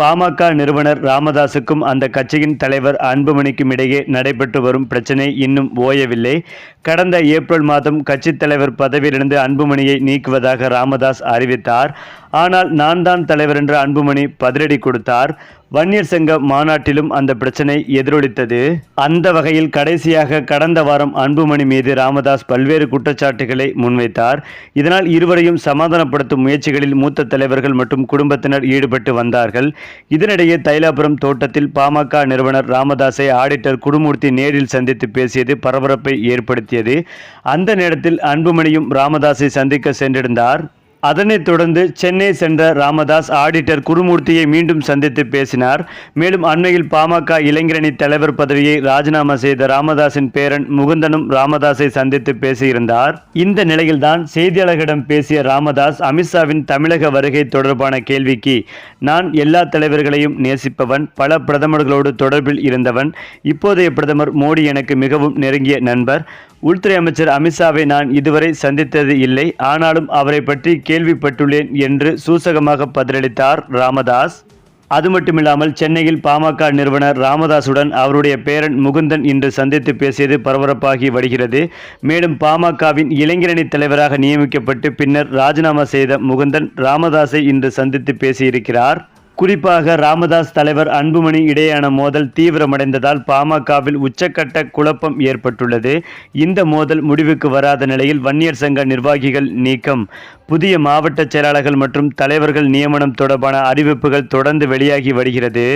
பாமக நிறுவனர் ராமதாசுக்கும் அந்த கட்சியின் தலைவர் அன்புமணிக்கும் இடையே நடைபெற்று வரும் பிரச்சனை இன்னும் ஓயவில்லை. கடந்த ஏப்ரல் மாதம் கட்சித் தலைவர் பதவியிலிருந்து அன்புமணியை நீக்குவதாக ராமதாஸ் அறிவித்தார். ஆனால் நான் தான் தலைவர் என்ற அன்புமணி பதிலடி கொடுத்தார். வன்னியர் சங்க மாநாட்டிலும் அந்த பிரச்சனை எதிரொலித்தது. அந்த வகையில் கடைசியாக கடந்த வாரம் அன்புமணி மீது ராமதாஸ் பல்வேறு குற்றச்சாட்டுகளை முன்வைத்தார். இதனால் இருவரையும் சமாதானப்படுத்தும் முயற்சிகளில் மூத்த தலைவர்கள் மற்றும் குடும்பத்தினர் ஈடுபட்டு வந்தார்கள். இதனிடையே தைலாபுரம் தோட்டத்தில் பாமக நிறுவனர் ராமதாஸை ஆடிட்டர் குடுமூர்த்தி நேரில் சந்தித்து பேசியது பரபரப்பை ஏற்படுத்தியது. அந்த நேரத்தில் அன்புமணியும் ராமதாஸை சந்திக்க சென்றிருந்தார். அதனைத் தொடர்ந்து சென்னை சென்ற ராமதாஸ் ஆடிட்டர் குருமூர்த்தியை மீண்டும் சந்தித்து பேசினார். மேலும் அண்மையில் பாமக இளைஞரணி தலைவர் பதவியை ராஜினாமா செய்த ராமதாஸின் பேரன் முகுந்தனும் ராமதாஸை சந்தித்து பேசியிருந்தார். இந்த நிலையில்தான் செய்தியாளர்களிடம் பேசிய ராமதாஸ் அமித்ஷாவின் தமிழக வருகை தொடர்பான கேள்விக்கு நான் எல்லா தலைவர்களையும் நேசிப்பவன் பல பிரதமர்களோடு தொடர்பில் இருந்தவன் இப்போதைய பிரதமர் மோடி எனக்கு மிகவும் நெருங்கிய நண்பர் உள்துறை அமைச்சர் அமித்ஷாவை நான் இதுவரை சந்தித்தது இல்லை. ஆனாலும் அவரை பற்றி கேள்விப்பட்டுள்ளேன் என்று சூசகமாக பதிலளித்தார் ராமதாஸ். அது மட்டுமில்லாமல் சென்னையில் பாமக நிறுவனர் ராமதாசுடன் அவருடைய பேரன் முகுந்தன் இன்று சந்தித்து பேசியது பரபரப்பாகி வருகிறது. மேலும் பாமகவின் இளைஞரணி தலைவராக நியமிக்கப்பட்டு பின்னர் ராஜினாமா செய்த முகுந்தன் ராமதாஸை இன்று சந்தித்து பேசியிருக்கிறார். குறிப்பாக ராமதாஸ் தலைவர் அன்புமணி இடையேயான மோதல் தீவிரமடைந்ததால் பாமகவில் உச்சக்கட்ட குழப்பம் ஏற்பட்டுள்ளது. இந்த மோதல் முடிவுக்கு வராத நிலையில் வன்னியர் சங்க நிர்வாகிகள் நீக்கம். புதிய மாவட்ட செயலாளர்கள் மற்றும் தலைவர்கள் நியமனம் தொடர்பான அறிவிப்புகள் தொடர்ந்து வெளியாகி வருகிறது.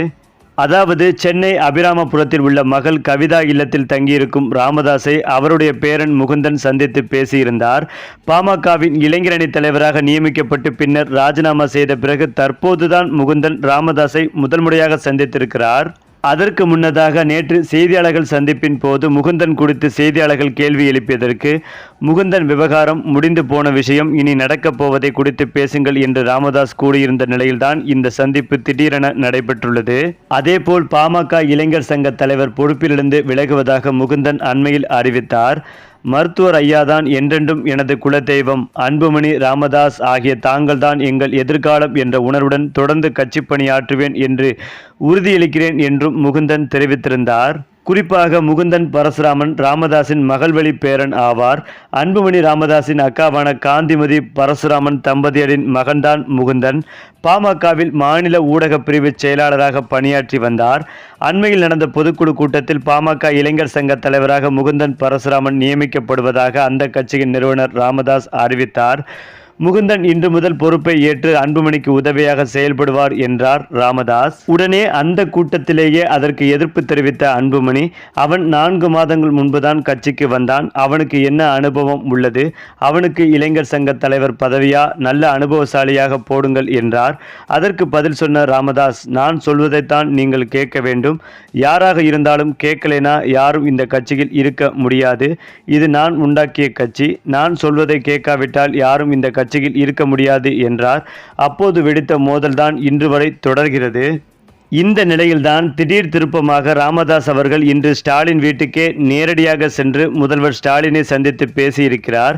அதாவது சென்னை அபிராமபுரத்தில் உள்ள மகள் கவிதா இல்லத்தில் தங்கியிருக்கும் ராமதாஸை அவருடைய பேரன் முகுந்தன் சந்தித்து பேசியிருந்தார். பாமகவின் இளைஞரணி தலைவராக நியமிக்கப்பட்டு பின்னர் ராஜினாமா செய்த பிறகு தற்போதுதான் முகுந்தன் ராமதாஸை முதல் முறையாக சந்தித்திருக்கிறார். அதற்கு முன்னதாக நேற்று செய்தியாளர்கள் சந்திப்பின் போது முகுந்தன் குறித்து செய்தியாளர்கள் கேள்வி எழுப்பியதற்கு முகுந்தன் விவகாரம் முடிந்து போன விஷயம் இனி நடக்கப் போவதை குறித்து பேசுங்கள் என்று ராமதாஸ் கூறியிருந்த நிலையில்தான் இந்த சந்திப்பு திடீரென நடைபெற்றுள்ளது. அதேபோல் பாமக இளைஞர் சங்க தலைவர் பொறுப்பிலிருந்து விலகுவதாக முகுந்தன் அண்மையில் அறிவித்தார். மருத்துவர் ஐயாதான் என்றென்றும் எனது குலதெய்வம். அன்புமணி ராமதாஸ் ஆகிய தாங்கள்தான் எங்கள் எதிர்காலம் என்ற உணர்வுடன் தொடர்ந்து கட்சி பணியாற்றுவேன் என்று உறுதியளிக்கிறேன் என்றும் முகுந்தன் தெரிவித்திருந்தார். குறிப்பாக முகுந்தன் பரசுராமன் ராமதாஸின் மகள்வழி பேரன் ஆவார். அன்புமணி ராமதாசின் அக்காவான காந்திமதி பரசுராமன் தம்பதியரின் மகன்தான் முகுந்தன். பாமகவில் மாநில ஊடக பிரிவு செயலாளராக பணியாற்றி வந்தார். அண்மையில் நடந்த பொதுக்குழு கூட்டத்தில் பாமக இளைஞர் சங்க தலைவராக முகுந்தன் பரசுராமன் நியமிக்கப்படுவதாக அந்த கட்சியின் நிறுவனர் ராமதாஸ் அறிவித்தார். முகுந்தன் இன்று முதல் பொறுப்பை ஏற்று அன்புமணிக்கு உதவியாக செயல்படுவார் என்றார் ராமதாஸ். உடனே அந்த கூட்டத்திலேயே அதற்கு எதிர்ப்பு தெரிவித்த அன்புமணி அவன் நான்கு மாதங்கள் முன்புதான் கட்சிக்கு வந்தான். அவனுக்கு என்ன அனுபவம் உள்ளது? அவனுக்கு இளைஞர் சங்க தலைவர் பதவியா? நல்ல அனுபவசாலியாக போடுங்கள் என்றார். அதற்கு பதில் சொன்ன ராமதாஸ் நான் சொல்வதைத்தான் நீங்கள் கேட்க வேண்டும். யாராக இருந்தாலும் கேட்கலைனா யாரும் இந்த கட்சியில் இருக்க முடியாது. இது நான் உண்டாக்கிய கட்சி. நான் சொல்வதை கேட்காவிட்டால் யாரும் இந்த கட்சியில் இருக்க முடியாது என்றார். அப்போது வெடித்த மோதல்தான் இன்று வரை தொடர்கிறது. இந்த நிலையில்தான் திடீர் திருப்பமாக ராமதாஸ் அவர்கள் இன்று ஸ்டாலின் வீட்டுக்கே நேரடியாக சென்று முதல்வர் ஸ்டாலினை சந்தித்து பேசியிருக்கிறார்.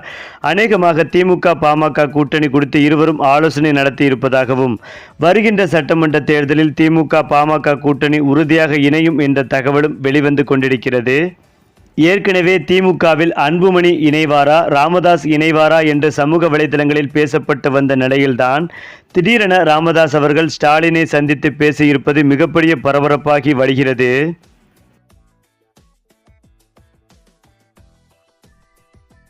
அநேகமாக திமுக பாமக கூட்டணி குறித்து இருவரும் ஆலோசனை நடத்தி இருப்பதாகவும் வருகின்ற சட்டமன்ற தேர்தலில் திமுக பாமக கூட்டணி உறுதியாக இணையும் என்ற தகவலும் வெளிவந்து கொண்டிருக்கிறது. ஏற்கனவே திமுகவில் அன்புமணி இணைவாரா ராமதாஸ் இணைவாரா என்று சமூக வலைதளங்களில் பேசப்பட்டு வந்த நிலையில்தான் திடீரென ராமதாஸ் அவர்கள் ஸ்டாலினை சந்தித்து பேசியிருப்பது மிகப்பெரிய பரபரப்பாகி வருகிறது